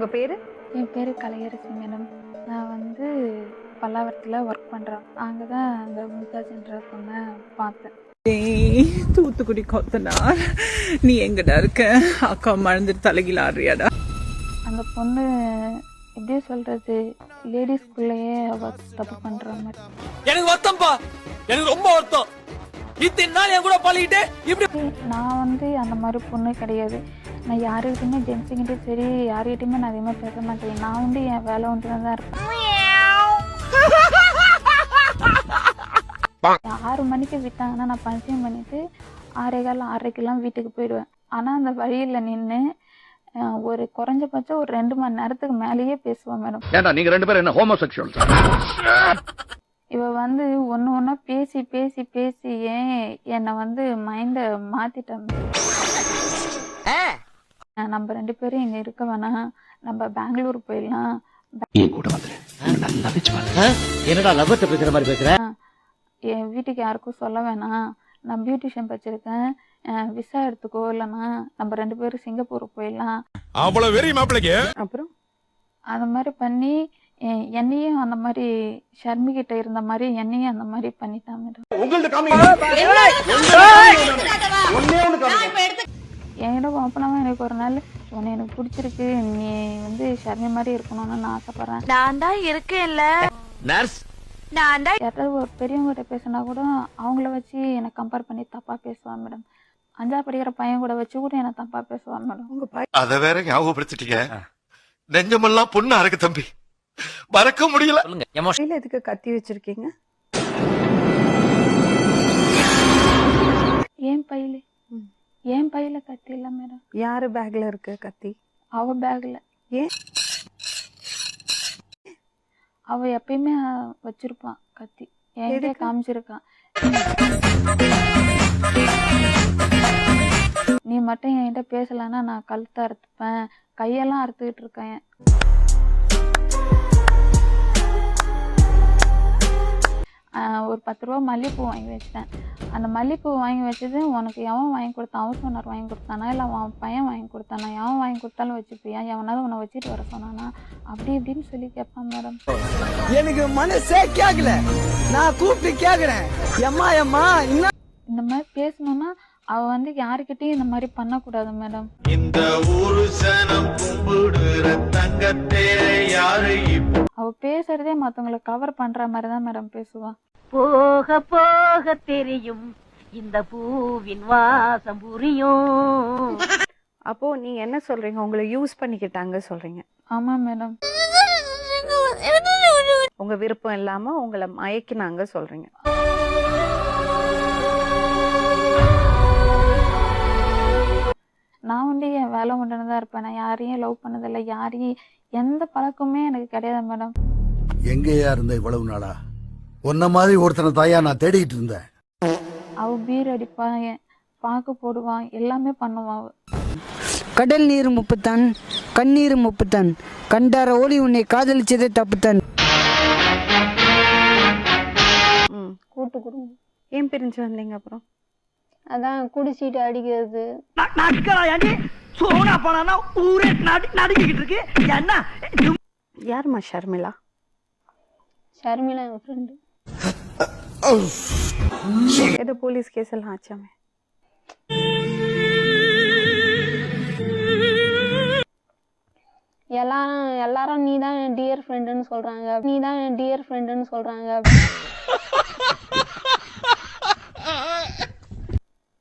உங்க பேரு? என் பேர் கலையரசி மேடம். நான் வந்து பல்லாவரத்தில் ஒர்க் பண்ணுறேன் அங்கே தான் அந்த மும்தாஜ்ன்ற பொண்ணை பார்த்தேன். தூத்துக்குடி கொத்தனார் நீ எங்கடா இருக்க? அக்கா மறந்துட்டு தலைகீழ ஆடுறியாடா? அந்த பொண்ணு எப்படி சொல்கிறது லேடிஸ்குள்ளேயே அவ தப்பு பண்ணுற மாதிரி. எனக்கு வருத்தம்ப்பா எனக்கு ரொம்ப வருத்தம். இத்தனை நாள் என் கூட பழகிட்டு இப்படி நான் வந்து அந்த மாதிரி பொண்ணு கிடையாது. நான் யாருக்கிட்டையுமே ஜென்ஸுங்கிட்டே சரி யாருக்கிட்டையுமே நான் அதிகமாக பேச மாட்டேன். நான் வந்து என் வேலை ஒன்று தான் இருப்பேன் ஆறு மணிக்கு விட்டாங்கன்னா நான் பஞ்சம் பண்ணிட்டு ஆறே கால் ஆறரைக்கெல்லாம் வீட்டுக்கு போயிடுவேன். ஆனால் அந்த வழியில் நின்று ஒரு குறைஞ்சபட்சம் ஒரு ரெண்டு மணி நேரத்துக்கு மேலேயே பேசுவேன் மேடம். ஏண்டா நீங்க ரெண்டு பேரும் என்ன ஹோமோசெக்சுவல் இவ வந்து ஒன்று ஒன்றா பேசி பேசி பேசி ஏன் என்னை வந்து மைண்டை மாற்றிட்டேன் நம்ம ரெண்டு பேரும் இங்கே இருக்க வேணாம் நம்ம பெங்களூர் போயிடலாம் என் கூட வந்துரு நல்லா வச்சு பாரு என்னடா லவ்வத்தை பேசுற மாதிரி பேசுற என் வீட்டுக்கு யாருக்கும் சொல்ல வேணாம் நான் பியூட்டிஷியன் வச்சிருக்கேன் அஹ் விசா எடுத்துக்கோ இல்லைன்னா நம்ம ரெண்டு பேரும் சிங்கப்பூர் போயிடலாம் அவ்வளவு வெறி மாப்பிளைக்கு அப்புறம் அந்த மாதிரி பண்ணி என்னையும் அந்த மாதிரி ஷர்மி கிட்ட இருந்த மாதிரி என்னையும் அந்த மாதிரி பண்ணிட்டான் மேடம் என்கிட்ட ஓப்பனாக எனக்கு ஒரு நாள் உன்னை எனக்கு பிடிச்சிருக்கு. நீ வந்து ஷர்மி மாதிரி இருக்கணும்னு நான் ஆசைப்பட்றேன். நான் தான் இருக்கேன்ல. நர்ஸ் நான் தான் யாராவது ஒரு பெரியவங்ககிட்ட பேசினா கூட அவங்கள வச்சு என்னை கம்பேர் பண்ணி தப்பாக பேசுவான் மேடம் அஞ்சா படிக்கிற பையன் கூட வச்சு கூட என்னை தப்பாக பேசுவான் மேடம் உங்க பையன் அத வேற ஞாபகப்படுத்திட்டீங்க. நெஞ்சமெல்லாம் பொண்ணா இருக்கு தம்பி. மறக்க முடியல. சொல்லுங்க எதுக்கு கத்தி வச்சிருக்கீங்க? ஏன் பையில? பையில கத்தி இல்லை மேடம். யாரு பேக்ல இருக்கு கத்தி? அவ பேக்ல ஏன் அவ எப்பயுமே அஹ், வச்சிருப்பான் கத்தி என்கிட்ட? காமிச்சிருக்கான் நீ மட்டும் என்கிட்ட பேசலன்னா நான் கழுத்தை அறுத்துப்பேன். கையெல்லாம் அறுத்துக்கிட்டு இருக்கேன் ஆஹ், ஒரு பத்து ரூபா மல்லிகைப்பூ வாங்கி வச்சிட்டேன். அந்த மல்லிகைப்பூ வாங்கி வச்சது உனக்கு எவன் வாங்கி கொடுத்தான்? ஹவுஸ் ஓனர் வாங்கி கொடுத்தானா? இல்லை அவன் பையன் வாங்கி கொடுத்தானா? எவன் வாங்கி கொடுத்தாலும் வச்சுப்பியா? எவனாவது உன்னை வச்சுட்டு வர சொன்னானா? அப்படி இப்படின்னு சொல்லி கேட்பான் மேடம் எனக்கு மனசே கேக்கல. நான் கூப்பிட்டு கேக்குறேன். எம்மா எம்மா இந்த மாதிரி பேசணும்னா அவ வந்து யாருக்கிட்டையும் இந்த மாதிரி பண்ணக்கூடாது மேடம். இந்த ஊரு சனம் கும்பிடுற யாரு அவ பேசுறதே மத்தவங்களை கவர் பண்ற மாதிரி தான் மேடம் பேசுவா. போக போக தெரியும். இந்த பூவின் வாசம் புரியும். அப்போ நீங்க என்ன சொல்றீங்க? உங்களை யூஸ் பண்ணிக்கிட்டாங்க சொல்றீங்க. ஆமா மேடம். உங்க விருப்பம் இல்லாம உங்களை மயக்கினாங்க சொல்றீங்க. நான் வந்து என் வேலை உண்டுன்னு தான் இருப்பேன். நான் யாரையும் லவ் பண்ணதில்லை. யாரையும் எந்த பழக்கமே எனக்கு கிடையாது மேடம் எங்கேயா இருந்த இவ்வளவு நாளா? உன்ன மாதிரி ஒருத்தனை தாயா நான் தேடிட்டு இருந்தேன். அவ பீர் அடிப்பான் என் பாக்கு போடுவான் எல்லாமே பண்ணுவான் கடல் நீர் முப்புத்தான் கண்ணீர் முப்புத்தான். கண்டார ஓலி உன்னை காதலிச்சதே தப்புத்தான். ம். கூட்டு குடும்பம். ஏன் பிரிஞ்சு வந்தீங்க அப்புறம்? அதான் குடிச்சிட்டு அடிக்கிறது. சோனா போனா ஊரே நடுக்கிட்டு இருக்கு. என்ன? யாரும்மா ஷர்மிளா? ஷர்மிளா என் ஃப்ரெண்டு ஏதோ போலீஸ் கேஸ் எல்லாம் ஆச்சாமே. எல்லாரும் எல்லாரும் நீ தான் என் டியர் ஃப்ரெண்டுன்னு சொல்றாங்க. நீ தான் என் டியர் ஃப்ரெண்டுன்னு சொல்றாங்க.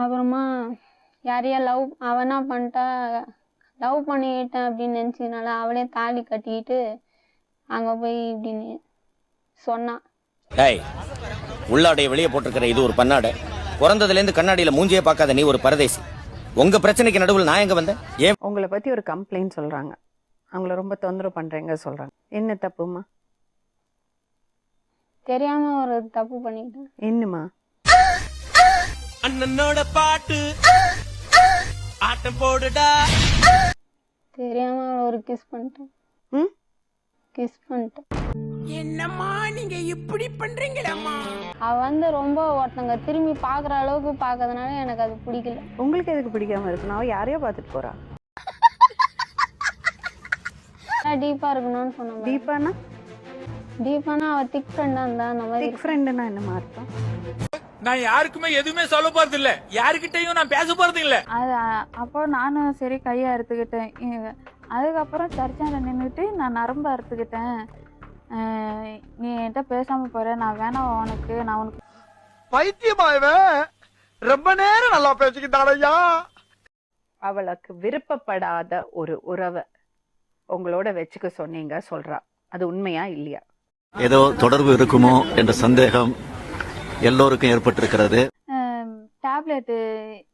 அப்புறமா யாரையா லவ் அவனா பண்ணிட்டா லவ் பண்ணிக்கிட்டேன் அப்படின்னு நினச்சினால அவளே தாலி கட்டிக்கிட்டு அங்கே போய் இப்படின்னு சொன்னான் ஏய் உள்ளாடைய வெளியே போட்டிருக்கிற இது ஒரு பன்னாடை. பிறந்ததுல இருந்து கண்ணாடியில மூஞ்சியே பார்க்காத நீ ஒரு பரதேசி. உங்க பிரச்சனைக்கு நடுவில் நான் எங்க வந்தேன்? ஏன்? உங்களை பத்தி ஒரு கம்ப்ளைண்ட் சொல்றாங்க. அவங்கள ரொம்ப தொந்தரவு பண்றீங்க சொல்றாங்க. என்ன தப்புமா தெரியாம ஒரு தப்பு பண்ணிக்கிட்டேன். என்னம்மா? அண்ணனோட பாட்டு. ஆட்டம் போடுடா. தெரியாம ஒரு கிஸ் பண்ணிட்டேன். ம்? கிஸ் பண்ணிட்டேன். என்னம்மா நீங்க இப்படி பண்றீங்களம்மா? அவ வந்து ரொம்ப ஒருத்தங்க திரும்பி பார்க்குற அளவுக்கு பார்க்கறதுனால எனக்கு அது பிடிக்கல. உங்களுக்கு எதுக்கு பிடிக்காம இருக்கு? நான் யாரையோ பார்த்துட்டு போறா. டீப்பா இருக்கணும்னு சொன்னேன் டீப்பானா டீப்பானா அவ திக் ஃப்ரெண்டா இருந்தா அந்த மாதிரி திக் ஃப்ரெண்டுனா என்னமா அர்த்தம்? நான் யாருக்குமே எதுவுமே சொல்ல போறது இல்ல யாருக்கிட்டையும் நான் பேச போறது இல்ல அது அப்போ நானும் சரி கையை அறுத்துக்கிட்டேன். அதுக்கப்புறம் சர்ச்சாண்ட நின்றுட்டு நான் நரம்பு அறுத்துக்கிட்டேன். நீ என்கிட்ட பேசாம போற. நான் வேணாம் உனக்கு நான் உனக்கு. பைத்தியமாயவன் ரொம்ப நேரம் நல்லா பேசிக்கிட்டாரையா அவளுக்கு விருப்பப்படாத ஒரு உறவை உங்களோட வச்சுக்க சொன்னீங்க சொல்றா. அது உண்மையா இல்லையா? ஏதோ தொடர்பு இருக்குமோ என்ற சந்தேகம் எல்லோருக்கும் ஏற்பட்டிருக்கிறது. டேப்லெட்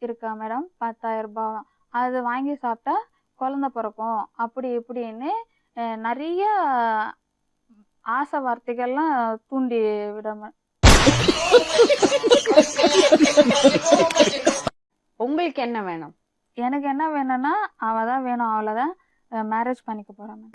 இருக்கா மேடம் பத்தாயிரம் ரூபாய். அது வாங்கி சாப்பிட்டா குழந்த பிறக்கும். அப்படி இப்படின்னு நிறைய ஆசை வார்த்தைகள்லாம் தூண்டி விடாம. உங்களுக்கு என்ன வேணும்? எனக்கு என்ன வேணும்னா அவ தான் வேணும் அவ்வளோதான் மேரேஜ் பண்ணிக்க போறேன் மேம்